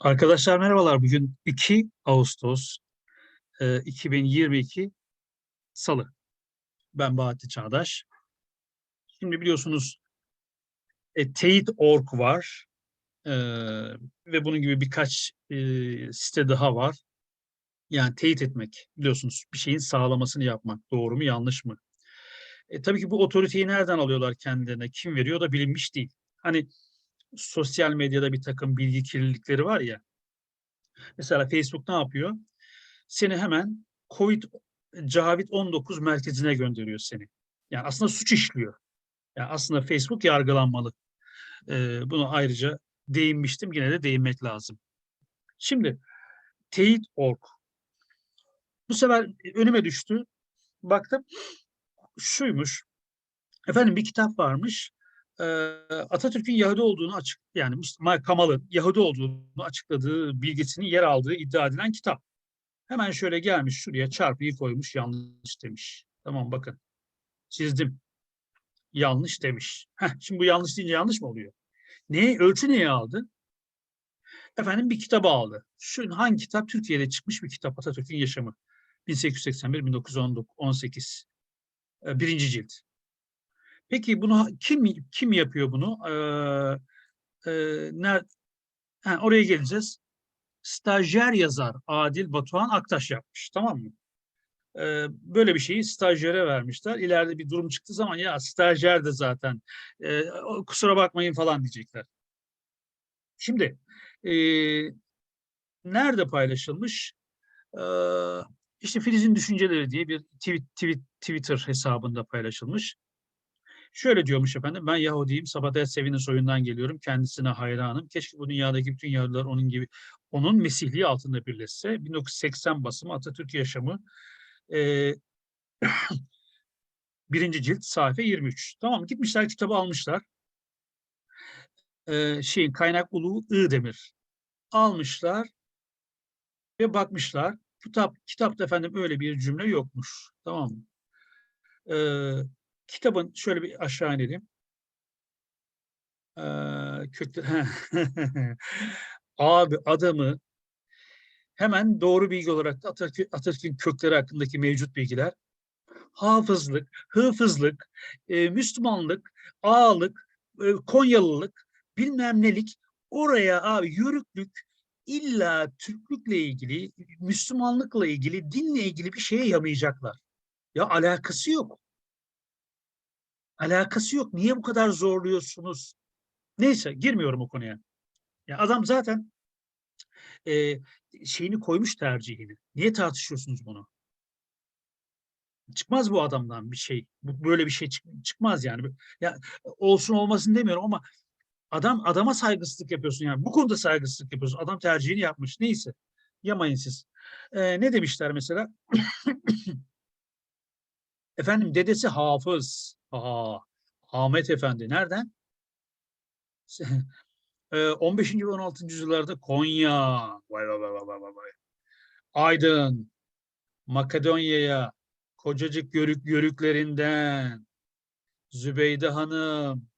Arkadaşlar merhabalar. Bugün 2 Ağustos e, 2022 Salı. Ben Bahattin Çağdaş. Şimdi biliyorsunuz e, Teyit.org var e, ve bunun gibi birkaç e, site daha var. Yani teyit etmek biliyorsunuz bir şeyin sağlamasını yapmak doğru mu yanlış mı? E, tabii ki bu otoriteyi nereden alıyorlar kendilerine kim veriyor da bilinmiş değil. Hani sosyal medyada bir takım bilgi kirlilikleri var ya Mesela Facebook ne yapıyor? Seni hemen COVID Cavit-19 merkezine gönderiyor seni. Yani aslında suç işliyor. Yani aslında Facebook yargılanmalı. Ee, bunu ayrıca değinmiştim. Yine de değinmek lazım. Şimdi Teyit.org. Bu sefer önüme düştü. Baktım şuymuş. Efendim bir kitap varmış. Ee, Atatürk'ün Yahudi olduğunu açık yani Mustafa Kamal'ın Yahudi olduğunu açıkladığı bilgisini yer aldığı iddia edilen kitap. Hemen şöyle gelmiş şuraya çarpıyı koymuş yanlış demiş. Tamam bakın çizdim. Yanlış demiş. Heh, şimdi bu yanlış deyince yanlış mı oluyor? Neye, ölçü neye aldı? Efendim bir kitabı aldı. Şu hangi kitap? Türkiye'de çıkmış bir kitap Atatürk'ün Yaşamı. 1881-1918. Ee, birinci cilt. Peki bunu kim kim yapıyor bunu? Ee, e, ner, ha, oraya geleceğiz. Stajyer yazar Adil Batuhan Aktaş yapmış. Tamam mı? Ee, böyle bir şeyi stajyere vermişler. İleride bir durum çıktığı zaman ya stajyer de zaten e, kusura bakmayın falan diyecekler. Şimdi e, nerede paylaşılmış? Ee, işte Filiz'in Düşünceleri diye bir tweet, tweet, Twitter hesabında paylaşılmış. Şöyle diyormuş efendim, ben Yahudiyim, Sabahat Sevin'in soyundan geliyorum, kendisine hayranım. Keşke bu dünyadaki bütün Yahudiler onun gibi, onun mesihliği altında birleşse. 1980 basımı Atatürk Yaşamı, e, birinci cilt, sayfa 23. Tamam gitmişler kitabı almışlar. E, şeyin kaynak ulu Iğdemir. Almışlar ve bakmışlar. Kitap, kitapta efendim öyle bir cümle yokmuş. Tamam mı? E, kitabın şöyle bir aşağı inelim. Ee, kökler. Abi adamı hemen doğru bilgi olarak da Atatürk, Atatürk'ün kökleri hakkındaki mevcut bilgiler hafızlık, hıfızlık, e, Müslümanlık, ağalık, e, Konyalılık, bilmem nelik oraya abi yörüklük illa Türklükle ilgili, Müslümanlıkla ilgili, dinle ilgili bir şeye yamayacaklar. Ya alakası yok. Alakası yok. Niye bu kadar zorluyorsunuz? Neyse girmiyorum o konuya. Ya adam zaten e, şeyini koymuş tercihini. Niye tartışıyorsunuz bunu? Çıkmaz bu adamdan bir şey. Böyle bir şey çık, çıkmaz yani. Ya olsun olmasın demiyorum ama adam adama saygısızlık yapıyorsun yani. Bu konuda saygısızlık yapıyorsun. Adam tercihini yapmış. Neyse. Yamayın siz. E, ne demişler mesela? Efendim dedesi hafız. Aa, Ahmet Efendi nereden? 15. ve 16. yüzyıllarda Konya, vay vay vay vay vay vay. Aydın, Makedonya'ya, kocacık yörük yörüklerinden, Zübeyde Hanım,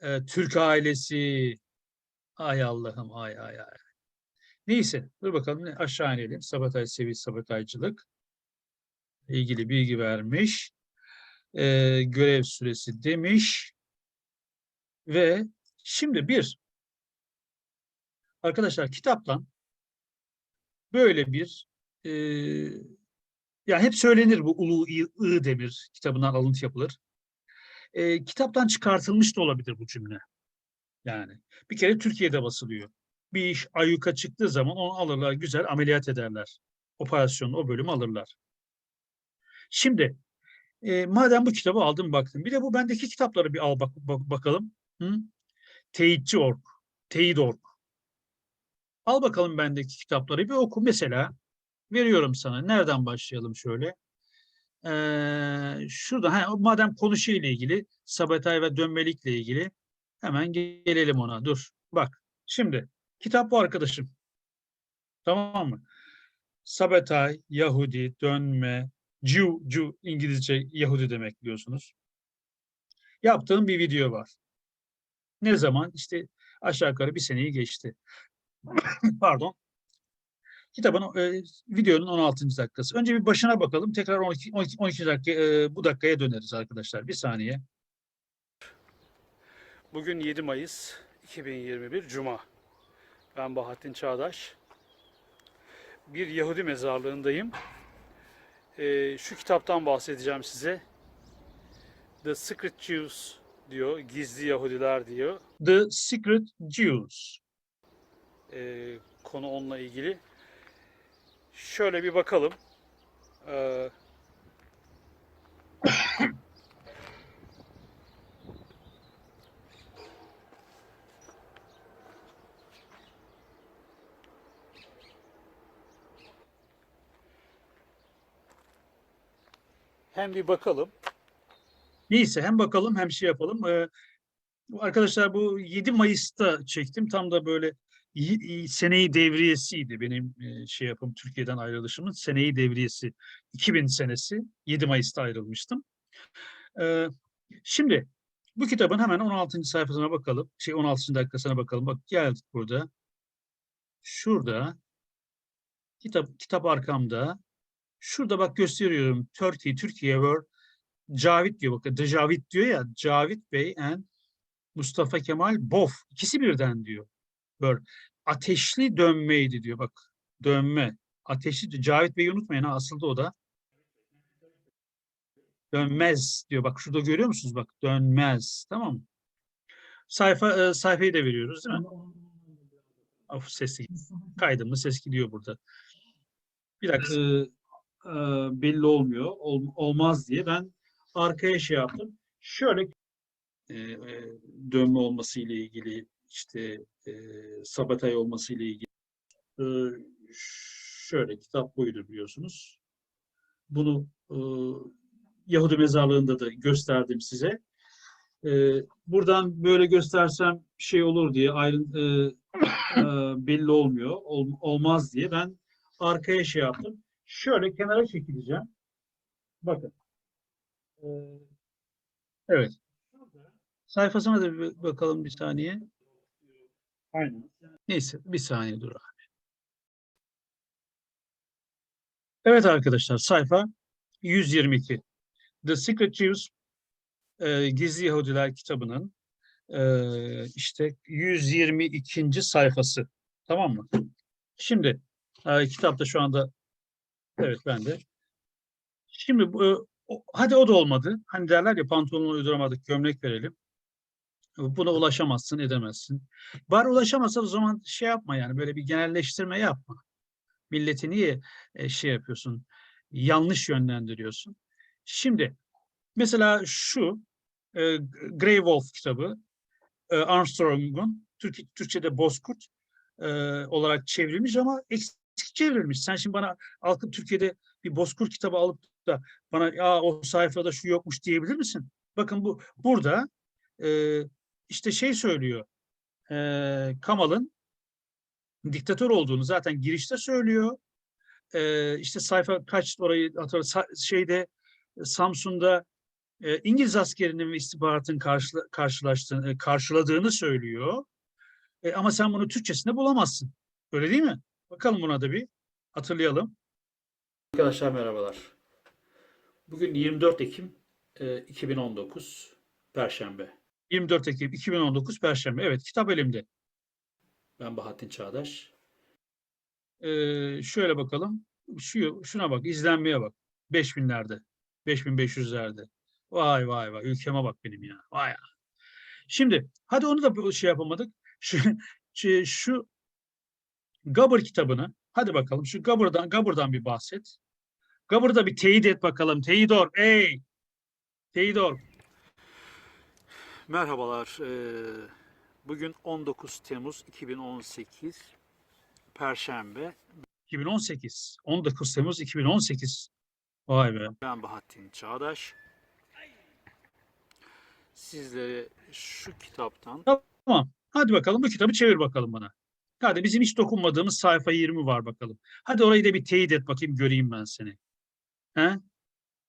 e, Türk ailesi, ay Allah'ım ay ay ay. Neyse dur bakalım aşağı inelim. Sabatay Sevi Sabataycılık ilgili bilgi vermiş e, görev süresi demiş. Ve şimdi bir, arkadaşlar kitaptan böyle bir e, yani hep söylenir bu Ulu I Demir kitabından alıntı yapılır. E, kitaptan çıkartılmış da olabilir bu cümle. Yani bir kere Türkiye'de basılıyor. Bir iş ayyuka çıktığı zaman onu alırlar, güzel ameliyat ederler. Operasyonu, o bölümü alırlar. Şimdi e, madem bu kitabı aldım baktım. Bir de bu bendeki kitapları bir al bak, bak bakalım. Hı? Teyitçi org. Teyit org. Al bakalım bendeki kitapları bir oku. Mesela veriyorum sana. Nereden başlayalım şöyle? Ee, şurada ha, madem konuşuyla ilgili sabatay ve dönmelikle ilgili hemen gelelim ona. Dur. Bak. Şimdi kitap bu arkadaşım. Tamam mı? Sabatay, Yahudi, dönme, Jew, Jew İngilizce Yahudi demek biliyorsunuz. Yaptığım bir video var. Ne zaman? İşte aşağı yukarı bir seneyi geçti. Pardon. Kitabın e, videonun 16. dakikası. Önce bir başına bakalım. Tekrar 12 12, 12 dakika e, bu dakikaya döneriz arkadaşlar. Bir saniye. Bugün 7 Mayıs 2021 Cuma. Ben Bahattin Çağdaş. Bir Yahudi mezarlığındayım. Ee, şu kitaptan bahsedeceğim size. The Secret Jews diyor. Gizli Yahudiler diyor. The Secret Jews. Ee, konu onunla ilgili. Şöyle bir bakalım. Ee, hem bir bakalım. Neyse hem bakalım hem şey yapalım. Ee, arkadaşlar bu 7 Mayıs'ta çektim. Tam da böyle seneyi devriyesiydi benim e, şey yapım Türkiye'den ayrılışımın seneyi devriyesi 2000 senesi 7 Mayıs'ta ayrılmıştım. Ee, şimdi bu kitabın hemen 16. sayfasına bakalım. Şey 16. dakikasına bakalım. Bak geldik burada. Şurada kitap kitap arkamda. Şurada bak gösteriyorum. Turkey, Türkiye were Cavit diyor bakın. Cavit diyor ya. Cavit Bey and Mustafa Kemal Bof. İkisi birden diyor. Böyle ateşli dönmeydi diyor bak. Dönme. Ateşli. Cavit Bey'i unutmayın ha. Asıldı o da. Dönmez diyor. Bak şurada görüyor musunuz? Bak dönmez. Tamam mı? Sayfa e, sayfayı da veriyoruz değil mi? Of sesi. Kaydımlı ses gidiyor burada. Bir dakika. e, e, belli olmuyor. ol- olmaz diye ben arkaya şey yaptım. Şöyle e, e, dönme olması ile ilgili işte e, sabatay olması ile ilgili e, şöyle kitap buydu biliyorsunuz. Bunu e, Yahudi mezarlığında da gösterdim size. E, buradan böyle göstersem şey olur diye ayrın, e, e, belli olmuyor. ol- olmaz diye ben arkaya şey yaptım. Şöyle kenara çekileceğim. Bakın. Ee, Evet. Sayfasına da bir bakalım bir saniye. Aynen. Neyse bir saniye dur abi. Evet arkadaşlar sayfa 122. The Secret Jews e, Gizli Yahudiler kitabının e, işte 122. sayfası. Tamam mı? Şimdi e, kitapta şu anda evet ben de. Şimdi bu, o- hadi o da olmadı. Hani derler ya pantolonu uyduramadık gömlek verelim. Buna ulaşamazsın edemezsin. Bari ulaşamazsan o zaman şey yapma yani böyle bir genelleştirme yapma. Milleti niye e, şey yapıyorsun? Yanlış yönlendiriyorsun. Şimdi mesela şu e, Grey Wolf kitabı e, Armstrong'un Türk, Türkçe'de Bozkurt e, olarak çevrilmiş ama eksik çevrilmiş. Sen şimdi bana kalkıp Türkiye'de bir Bozkurt kitabı alıp da bana ya o sayfada şu yokmuş diyebilir misin? Bakın bu burada e, işte şey söylüyor. E, Kamal'ın diktatör olduğunu zaten girişte söylüyor. E, işte sayfa kaç orayı hatırla şeyde Samsun'da e, İngiliz askerinin ve istihbaratın karşıla, karşılaştığını, e, karşıladığını söylüyor. E, ama sen bunu Türkçesinde bulamazsın. Öyle değil mi? Bakalım buna da bir hatırlayalım. Arkadaşlar merhabalar. Bugün 24 Ekim e, 2019 Perşembe. 24 Ekim 2019 Perşembe. Evet kitap elimde. Ben Bahattin Çağdaş. Ee, şöyle bakalım. Şu, şuna bak izlenmeye bak. 5000'lerde. 5500'lerde. Vay vay vay. Ülkeme bak benim ya. Vay. Şimdi hadi onu da şey yapamadık. Şu, şu Gabır kitabını hadi bakalım şu Gabır'dan Gabır'dan bir bahset. Gabır'da bir teyit et bakalım. Teyidor. Ey! Teyidor. Merhabalar. Bugün 19 Temmuz 2018 Perşembe. 2018. 19 Temmuz 2018. Vay be. Ben Bahattin Çağdaş. Sizlere şu kitaptan Tamam. Hadi bakalım bu kitabı çevir bakalım bana. Hadi bizim hiç dokunmadığımız sayfa 20 var bakalım. Hadi orayı da bir teyit et bakayım göreyim ben seni. He?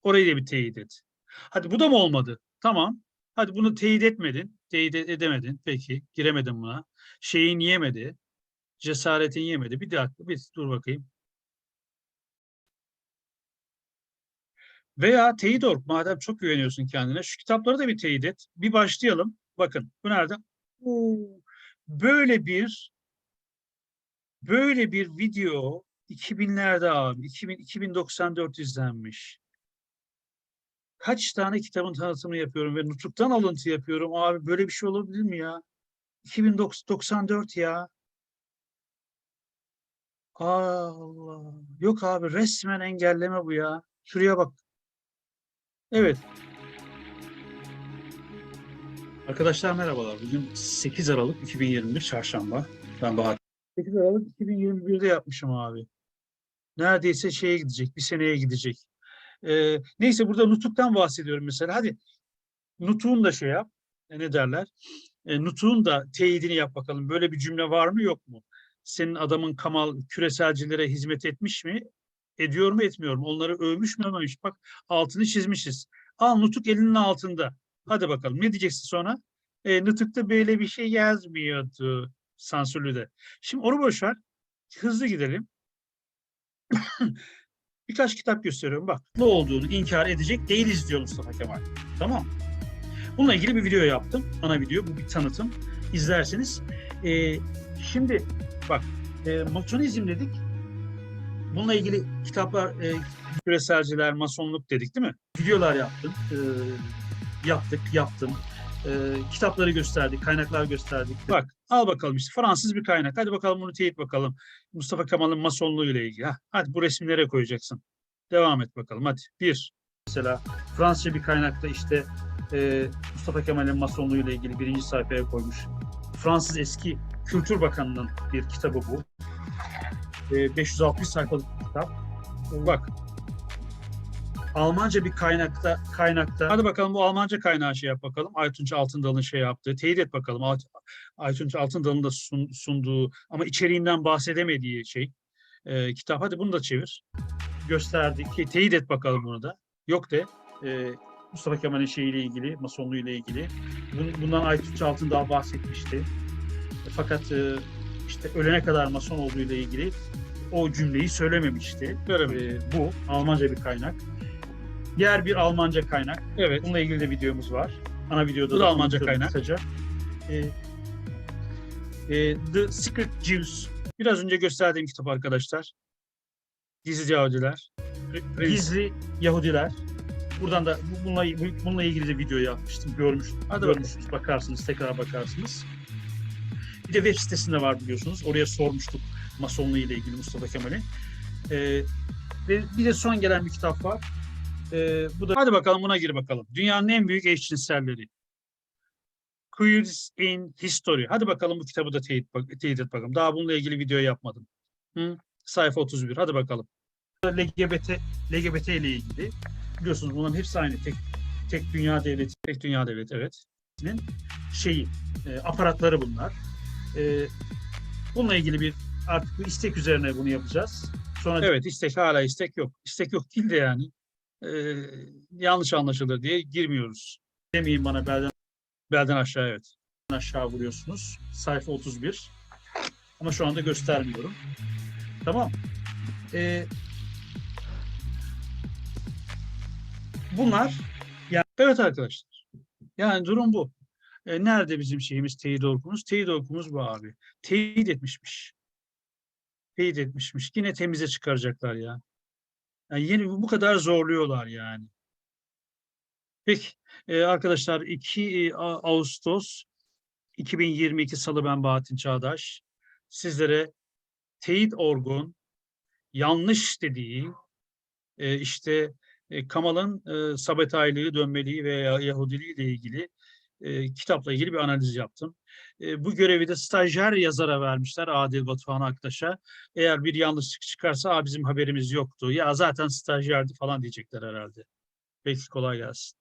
Orayı da bir teyit et. Hadi bu da mı olmadı? Tamam. Hadi bunu teyit etmedin. Teyit e- edemedin. Peki. Giremedin buna. Şeyin yemedi. cesaretin yemedi. Bir dakika, bir dur bakayım. Veya teyit org madem çok güveniyorsun kendine şu kitapları da bir teyit et. Bir başlayalım. Bakın bu nerede? Oo, böyle bir böyle bir video 2000'lerde abi 2000 2094 izlenmiş. Kaç tane kitabın tanıtımını yapıyorum ve nutuktan alıntı yapıyorum. Abi böyle bir şey olabilir mi ya? 2094 ya. Allah. Yok abi resmen engelleme bu ya. Şuraya bak. Evet. Arkadaşlar merhabalar. Bugün 8 Aralık 2021 Çarşamba. Ben Bahat. 8 Aralık 2021'de yapmışım abi. Neredeyse şeye gidecek, bir seneye gidecek. Ee, neyse burada nutuktan bahsediyorum mesela. Hadi nutuğun da şey yap. E, ne derler? E, nutuğun da teyidini yap bakalım. Böyle bir cümle var mı yok mu? Senin adamın Kamal küreselcilere hizmet etmiş mi? Ediyor mu etmiyor mu? Onları övmüş mü övmemiş? Bak altını çizmişiz. Al nutuk elinin altında. Hadi bakalım ne diyeceksin sonra? E, nutukta böyle bir şey yazmıyordu sansürlü de. Şimdi onu boş ver. Hızlı gidelim. Birkaç kitap gösteriyorum bak. Ne olduğunu inkar edecek değiliz diyor Mustafa Kemal. Tamam. Bununla ilgili bir video yaptım. Ana video. Bu bir tanıtım. İzlerseniz. Ee, şimdi bak e, masonizm dedik. Bununla ilgili kitaplar e, küreselciler, masonluk dedik değil mi? Videolar yaptım. E, yaptık, yaptım. E, kitapları gösterdik, kaynaklar gösterdik. Bak al bakalım işte Fransız bir kaynak. Hadi bakalım bunu teyit bakalım. Mustafa Kemal'in masonluğu ile ilgili. Ha, hadi bu resmi nereye koyacaksın? Devam et bakalım hadi. Bir. Mesela Fransızca bir kaynakta işte e, Mustafa Kemal'in masonluğu ile ilgili birinci sayfaya koymuş. Fransız eski Kültür Bakanı'nın bir kitabı bu. E, 560 sayfalık kitap. Bak. Almanca bir kaynakta kaynakta. Hadi bakalım bu Almanca kaynağı şey yap bakalım. Aytunç Altındal'ın şey yaptığı. Teyit et bakalım. Ay- Aytunç Altındal'ın da sun- sunduğu ama içeriğinden bahsedemediği şey. e, kitap. Hadi bunu da çevir. Gösterdik. Te- Teyit et bakalım bunu da. Yok de. E, Mustafa Kemal'in şeyiyle ilgili, masonluğu ile ilgili. Bun- Bundan Aytunç Altındağ bahsetmişti. Fakat e, işte ölene kadar mason olduğu ile ilgili o cümleyi söylememişti. E, bu Almanca bir kaynak. Diğer bir Almanca kaynak. Evet. Bununla ilgili de videomuz var. Ana videoda Bu da Almanca kaynak. Kısaca. E, e, The Secret Jews. Biraz önce gösterdiğim kitap arkadaşlar. Gizli Yahudiler. Gizli Yahudiler. Buradan da bu- bununla, bu- bununla ilgili de video yapmıştım. Görmüş, Hadi görmüşsünüz. Bakarsınız, tekrar bakarsınız. Bir de web sitesinde var biliyorsunuz. Oraya sormuştuk Masonluğu ile ilgili Mustafa Kemal'i. Ee, ve bir de son gelen bir kitap var. Ee, bu da hadi bakalım buna gir bakalım. Dünyanın en büyük eşcinselleri. Queers in History. Hadi bakalım bu kitabı da teyit, teyit et bakalım. Daha bununla ilgili video yapmadım. Hı? Sayfa 31. Hadi bakalım. LGBT, LGBT ile ilgili. Biliyorsunuz bunların hepsi aynı. Tek, tek dünya devleti, tek dünya devleti evet. Şeyi, e, aparatları bunlar. E, bununla ilgili bir artık bir istek üzerine bunu yapacağız. Sonra evet istek hala istek yok. İstek yok değil de yani. E, yanlış anlaşılır diye girmiyoruz. Demeyin bana belden belden aşağı evet. Aşağı vuruyorsunuz. Sayfa 31. Ama şu anda göstermiyorum. Tamam. E, bunlar yani evet arkadaşlar. Yani durum bu. E, nerede bizim şeyimiz teyit orkumuz? Teyit orkumuz bu abi. Teyit etmişmiş. Teyit etmişmiş. Yine temize çıkaracaklar ya. Yani yeni bu kadar zorluyorlar yani. Peki e, arkadaşlar 2 A- Ağustos 2022 Salı ben Bahattin Çağdaş. Sizlere teyit orgun yanlış dediği e, işte e, Kamal'ın e, Sabetaylığı, dönmeliği ve Yahudiliği ile ilgili e, kitapla ilgili bir analiz yaptım. Bu görevi de stajyer yazara vermişler Adil Batuhan Aktaş'a. Eğer bir yanlışlık çıkarsa Aa, bizim haberimiz yoktu. Ya zaten stajyerdi falan diyecekler herhalde. Peki kolay gelsin.